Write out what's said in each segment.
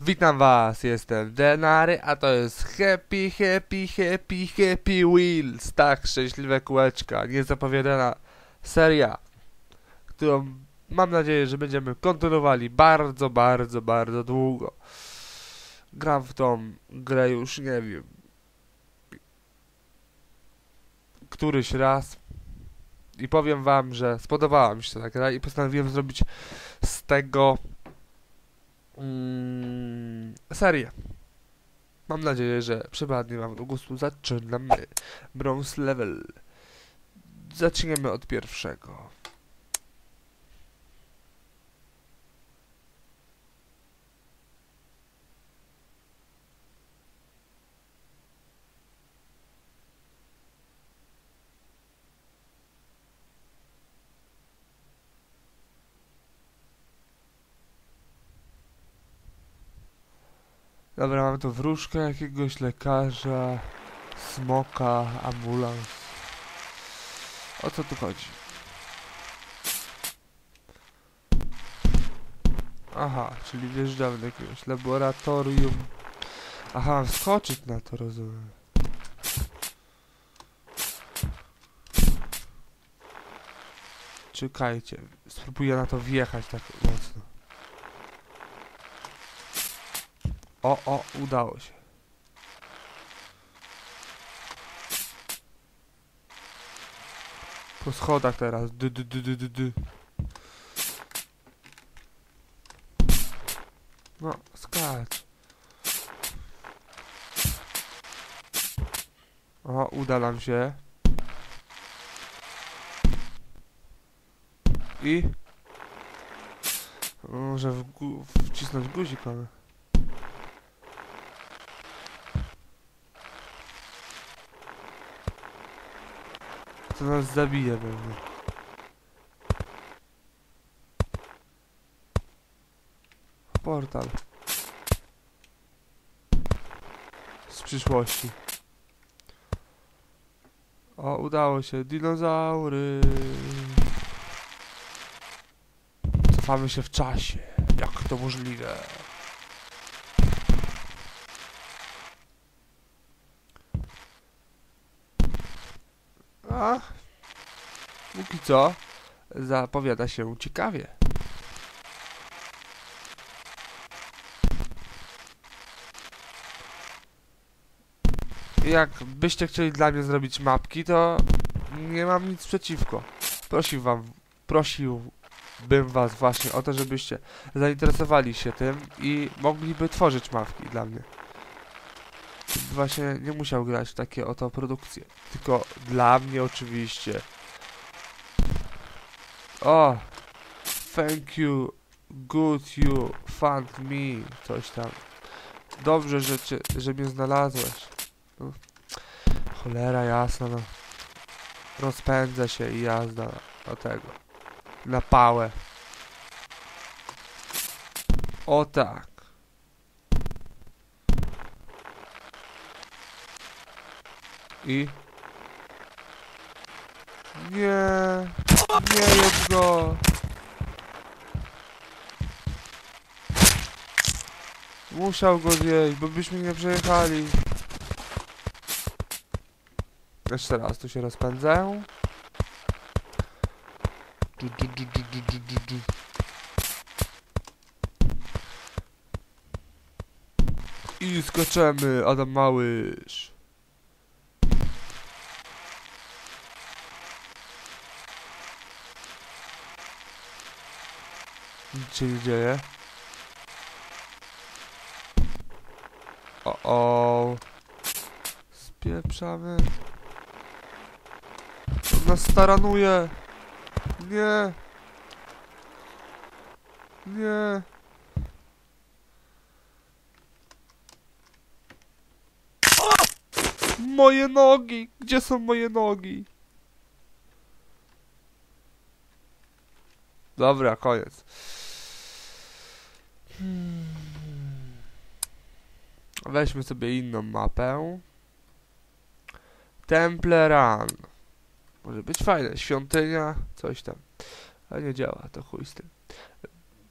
Witam was, jestem Denary, a to jest Happy, Happy, Happy, Happy Wheels. Tak, szczęśliwe kółeczka, niezapowiadana seria, którą mam nadzieję, że będziemy kontynuowali bardzo, bardzo, bardzo długo. Gram w tą grę już, nie wiem, któryś raz i powiem wam, że spodobała mi się ta gra i postanowiłem zrobić z tego mm, serię. Mam nadzieję, że przypadnie wam do gustu. Zaczynamy. Bronze level. Zaczniemy od pierwszego. Dobra, mamy tu wróżkę jakiegoś lekarza, smoka, ambulans. O co tu chodzi? Aha, czyli wjeżdżamy do jakiegoś laboratorium. Aha, mam skoczyć na to, rozumiem. Czekajcie, spróbuję na to wjechać tak mocno. O, o, udało się. Po schodach teraz. Dy, dy, dy, dy, dy. No, skacz. O, uda nam się. I? Może w wcisnąć guzik mamy. To nas zabije pewnie. Portal. Z przyszłości. O, udało się. Dinozaury. Cofamy się w czasie. Jak to możliwe? A, póki co zapowiada się ciekawie. Jak byście chcieli dla mnie zrobić mapki, to nie mam nic przeciwko. Prosił wam, prosiłbym was właśnie o to, żebyście zainteresowali się tym i mogliby tworzyć mapki dla mnie właśnie nie musiał grać w takie oto produkcje. Tylko dla mnie oczywiście. O! Thank you, good you, found me, coś tam. Dobrze, że, cię, że mnie znalazłeś. No. Cholera jasna, no. Rozpędzę się i jazda do tego. Na pałę. O tak. I... Nie, nie jedz go. Musiał go zjeść, bo byśmy nie przejechali. Jeszcze raz, tu się rozpędzę. Du, du, du, du, du, du, du, du. I skaczemy, Adam Małysz. Nic się nie dzieje. O, o. Spieprzamy. On nas staranuje. Nie. Nie. O! Moje nogi! Gdzie są moje nogi? Dobra, koniec. Weźmy sobie inną mapę. Temple Run. Może być fajne. Świątynia, coś tam. Ale nie działa, to chuj z tym.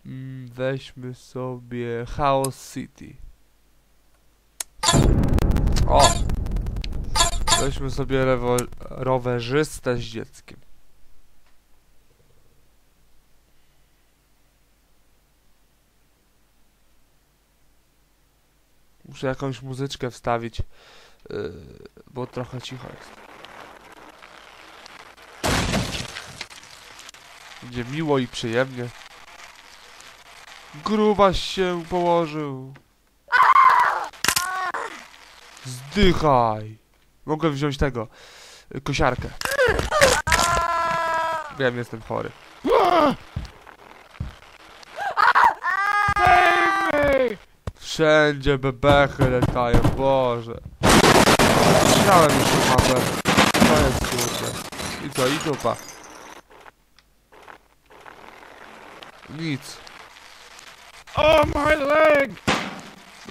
Mm, weźmy sobie Chaos City. O! Weźmy sobie rowerzystę z dzieckiem. Muszę jakąś muzyczkę wstawić, yy, bo trochę cicho jest. Będzie miło i przyjemnie. Grubaś się położył. Zdychaj. Mogę wziąć tego. y, Kosiarkę. Wiem, jestem chory. Wszędzie bebechy latają, Boże. Widziałem już tą mapę. To jest kurde. I co, i dupa. Nic. Oh, my leg!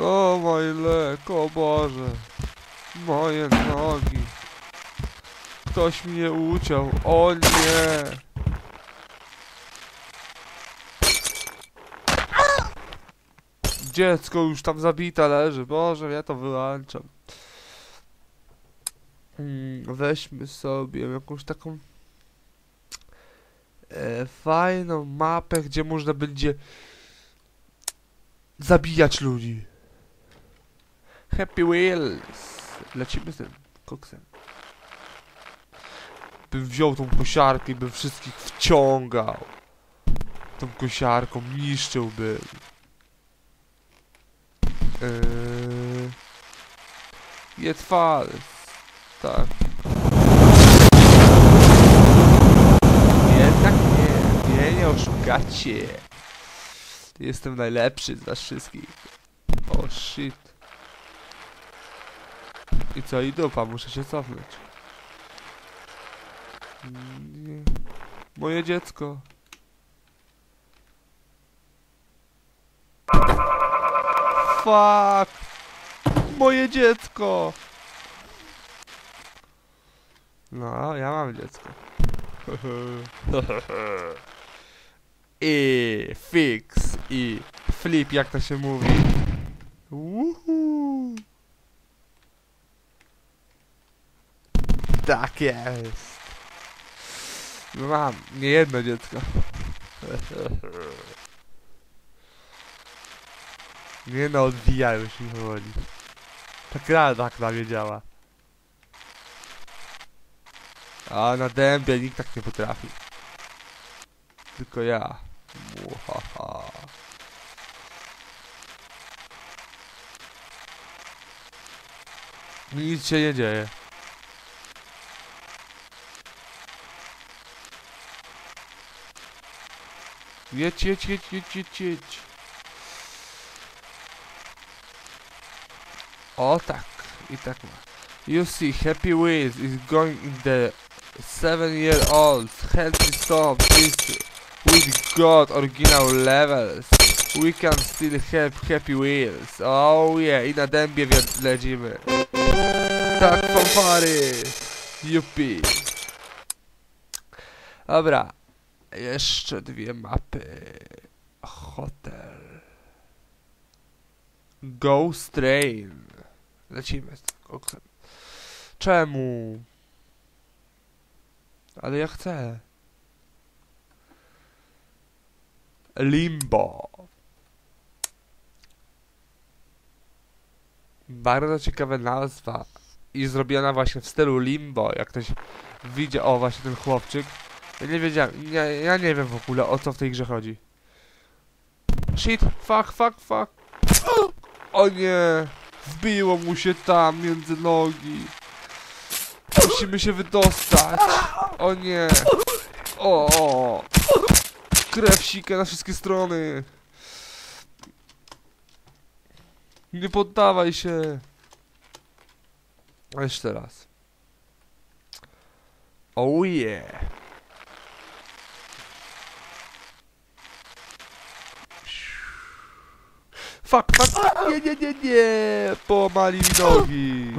O mój lek, o Boże. Moje nogi. Ktoś mnie uciął. O nie. Dziecko już tam zabite leży. Boże, ja to wyłączam. Mm, weźmy sobie jakąś taką e, fajną mapę, gdzie można będzie zabijać ludzi. Happy Wheels. Lecimy z tym koksem. Bym wziął tą kosiarkę i bym wszystkich wciągał. Tą kosiarką niszczyłbym. Yy... Jetfall. Tak. Jednak nie. Nie, nie oszukacie. Jestem najlepszy z was wszystkich. O shit. I co, i dupa, muszę się cofnąć. Nie. Moje dziecko. Fuck! Moje dziecko! No, ja mam dziecko. I fix i flip, jak to się mówi. Tak jest. No mam, nie jedno dziecko. Nie no, odbijają się powoli. Ta gra tak na mnie działa. A na dębie nikt tak nie potrafi. Tylko ja. Muhaha. Nic się nie dzieje. Jedź, jedź, jedź, jedź, jedź, jedź. O tak, i tak ma. You see, Happy Wheels is going in the seven-year-old healthy stop this with God original levels. We can still have Happy Wheels. Oh yeah, i na dębie lecimy. Tak, fanfary. Jupi. Dobra. Jeszcze dwie mapy. Hotel. Ghost Train. Lecimy z koksem. Czemu? Ale ja chcę. Limbo. Bardzo ciekawa nazwa. I zrobiona właśnie w stylu limbo. Jak ktoś widział, o właśnie ten chłopczyk. Ja nie wiedziałem, ja, ja nie wiem w ogóle o co w tej grze chodzi. Shit, fuck, fuck, fuck. O nie, wbiło mu się tam między nogi. Musimy się wydostać. O nie. O, o. Krew sika na wszystkie strony. Nie poddawaj się. Jeszcze raz. Oh yeah. Fuck, fuck, nie, nie, nie, nie, pomali mi nogi.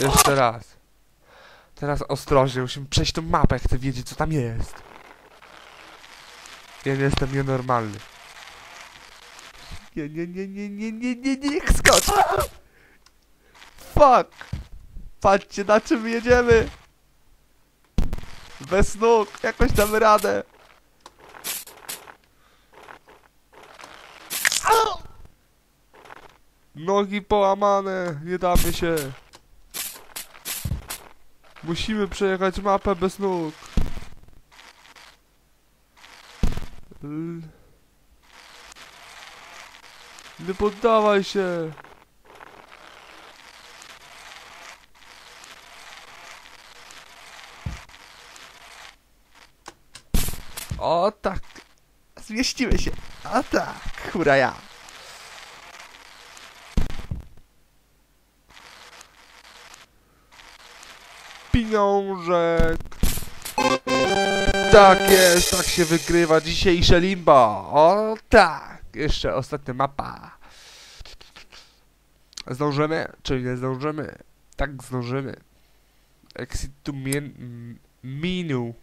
Jeszcze raz. Teraz ostrożnie, musimy przejść tą mapę, chcę wiedzieć co tam jest. Ja nie jestem nienormalny. Nie, nie, nie, nie, nie, nie, nie, nie, skocz! Fuck! Patrzcie na czym jedziemy! Bez nóg, jakoś damy radę. Nogi połamane, nie damy się. Musimy przejechać mapę bez nóg. L- Nie poddawaj się. O tak. Zmieścimy się. A tak. Hura ja. Pieniążek. Tak jest, tak się wygrywa dzisiejsze limbo. O tak. Jeszcze ostatnia mapa. Zdążymy? Czy nie zdążymy? Tak, zdążymy. Exit to min m- menu.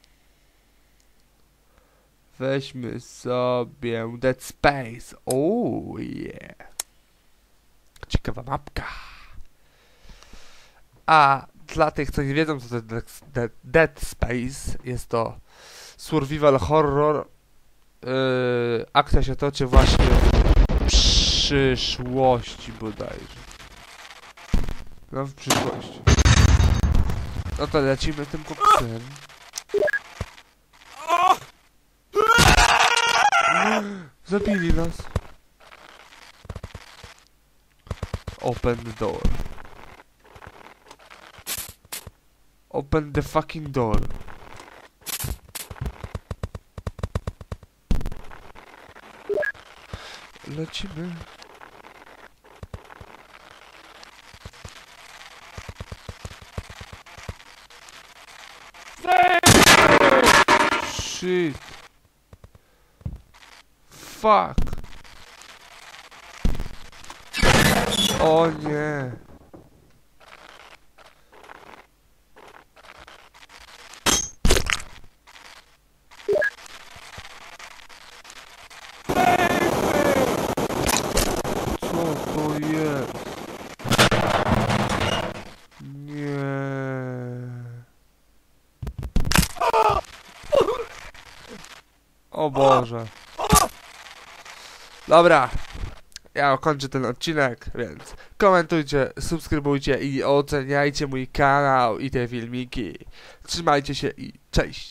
Weźmy sobie Dead Space. Oh yeah. Ciekawa mapka. A dla tych, co nie wiedzą, co to Dead, Dead Space, jest to survival horror. Yy, akcja się toczy właśnie w przyszłości bodajże. No w przyszłości. No to lecimy tym koksem. Zabili nas. Open the door. Open the fucking door. Lecimy. Shit. Fuck. O nie. Co to jest? Nie. O Boże. Dobra. Ja kończę ten odcinek, więc komentujcie, subskrybujcie i oceniajcie mój kanał i te filmiki. Trzymajcie się i cześć.